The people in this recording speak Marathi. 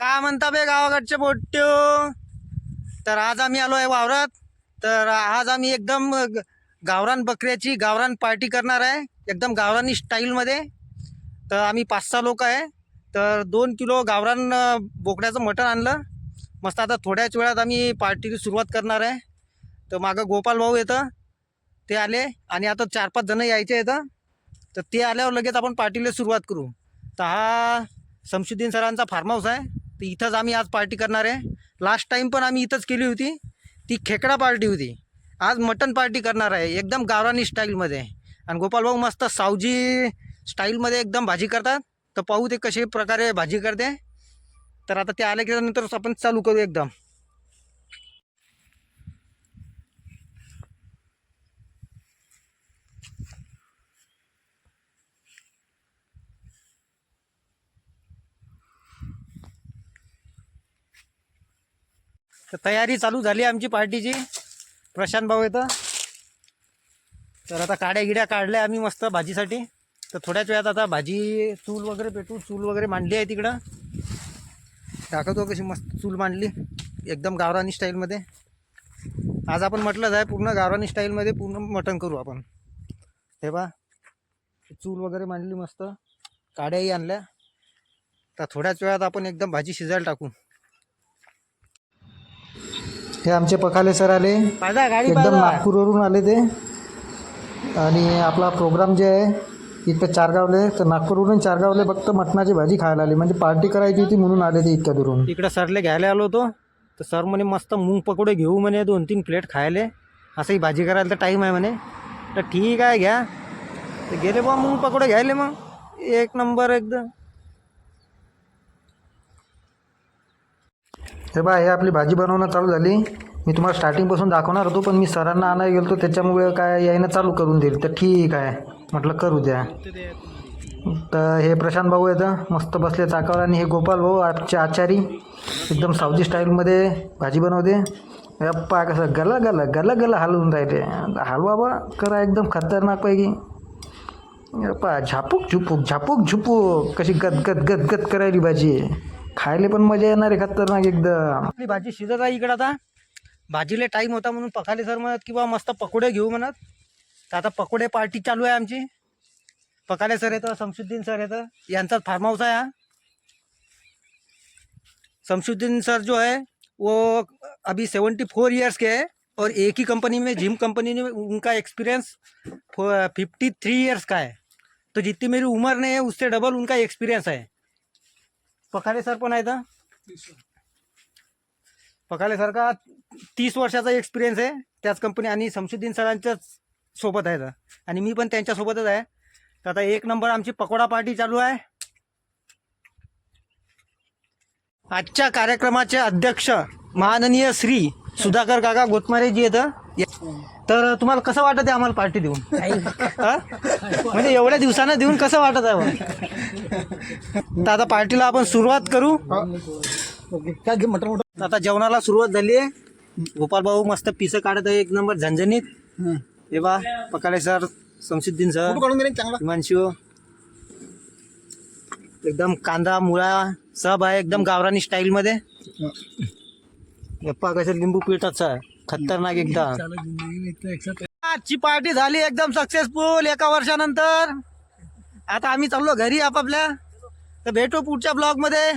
का म्हणता बे गावाकडचे पोट्यो तर आज आम्ही आलो आहे वावरात. तर आज आम्ही एकदम गावरान बकऱ्याची गावरान पार्टी करणार आहे. एकदम गावरानी स्टाईलमध्ये तर आम्ही पाच सहा लोक आहे. तर दोन किलो गावरान बोकड्याचं मटण आणलं. मस्त आता थोड्याच वेळात आम्ही पार्टीची सुरुवात करणार आहे. तर मागं गोपाल भाऊ येतं. ते आले. आणि आता चार पाच जणं यायचे येतं तर ते आल्यावर लगेच आपण पार्टीला सुरुवात करू. तर हा शमशुद्दीन सरांचा फार्म हाऊस आहे. तर इथंच आम्ही आज पार्टी करणार आहे. लास्ट टाईम पण आम्ही इथंच केली होती. ती खेकडा पार्टी होती. आज मटन पार्टी करणार आहे. एकदम गावरानी स्टाईलमध्ये आणि गोपाल भाऊ मस्त सावजी स्टाईलमध्ये एकदम भाजी करतात. तर पाहू ते कसे प्रकारे भाजी करते. तर आता ते आले की नंतर आपण चालू करू एकदम. तर तयारी चालू झाली आमची पार्टीची. प्रशांत भाऊ येतं. तर आता काड्या गिड्या काढल्या आम्ही मस्त भाजीसाठी. तर थोड्याच वेळात आता भाजी चूल वगैरे पेटू चूल वगैरे मांडली आहे तिकडं. दाखवतो कशी मस्त चूल मांडली. एकदम गावरानी स्टाईलमध्ये. आज आपण म्हटलं आहे पूर्ण गावरानी स्टाईलमध्ये पूर्ण मटण करू आपण. हे बा चूल वगैरे मांडली मस्त. काड्याही आणल्या. तर थोड्याच वेळात आपण एकदम भाजी शिजायला टाकू. हे आमचे पखाले सर आले. एकदम नागपूरवरून आले ते. आणि आपला प्रोग्राम जे आहे इथं चारगावले तर नागपूरवरून चारगावले फक्त मटणाची भाजी खायला आली. म्हणजे पार्टी करायची होती म्हणून आले ते इतक्या दुरून. इकडं सरले घ्यायला आलो होतो. तर सर म्हणे मस्त मूग पकोडे घेऊ म्हणे दोन तीन प्लेट खायले. असंही भाजी करायला तर टाईम आहे म्हणे. तर ठीक आहे घ्या. तर गेले बा मूग पकोडे घ्यायले मग. एक नंबर एकदम. हे बा हे आपली भाजी बनवणं चालू झाली. मी तुम्हाला स्टार्टिंगपासून दाखवणार होतो पण मी सरांना आणायला गेलो त्याच्यामुळे काय यायनं चालू करून दिली तर ठीक आहे. म्हटलं करू द्या. तर हे प्रशांत भाऊ येतं मस्त बसले चाकावर. आणि हे गोपाल भाऊ आजचे आचारी. एकदम सावजी स्टाईलमध्ये भाजी बनवते. अप्पा कसं गला गला गला गला हलवून राहिले. हलवा बा करा एकदम खतरनाक पैकी अप्पा झापूक झुपूक झापूक झुपूक. कशी गद गद गद गद करायली भाजी. खायला पण मजा येणार आहे खतरनाक एकदम आपली भाजी शिजत आहे इकडं आता. भाजीला टाईम होता म्हणून पखाले सर म्हणत किंवा मस्त पकोडे घेऊ म्हणत. तर आता पकोडे पार्टी चालू आहे आमची. पकाले सर येतं शमशुद्दीन सर येतं. यांचाच फार्म हाऊस आहे हा. शमशुद्दीन सर जो है वो अभी सेवेंटी फोर ईयर्स के हैं और एक ही कंपनी में जिम कंपनी में उनका एक्सपीरियंस फिफ्टी थ्री ईयर्स का है. तो जितनी मेरी उम्र नहीं है उससे डबल उनका एक्सपीरियंस है. पखाले सर पण आहेत पखाले सर का तीस वर्षाचा एक्सपिरियन्स आहे. त्याच कंपनी आणि शमशुद्दीन सरांच्याच सोबत आहेत आणि मी पण त्यांच्यासोबतच आहे. तर आता एक नंबर आमची पकोडा पार्टी चालू आहे. आजच्या कार्यक्रमाचे अध्यक्ष माननीय श्री सुधाकर काका गोतमारेजी येतं. तर तुम्हाला कसं वाटत आहे आम्हाला पार्टी देऊन? हा? म्हणजे एवढ्या दिवसानं देऊन कसं वाटत आहे बा? तर आता पार्टीला आपण सुरुवात करू. काय घे मटर आता जेवणाला सुरुवात झाली आहे. गोपाल भाऊ मस्त पिसं काढत आहे. एक नंबर झणझणीत हे बा पकाळे सर शमशुद्दीन सर काढून घे रे चांगला. हिमांशू. एकदम कांदा मुळा सब आहे. एकदम गावरानी स्टाईल मध्ये. गप्पा कसं लिंबू पिठाचा आहे. खतरनाक एकदम आजची पार्टी झाली एकदम सक्सेसफुल एका वर्षानंतर. आता आम्ही चाललो घरी आपापल्या. तर भेटू पुढच्या ब्लॉगमध्ये.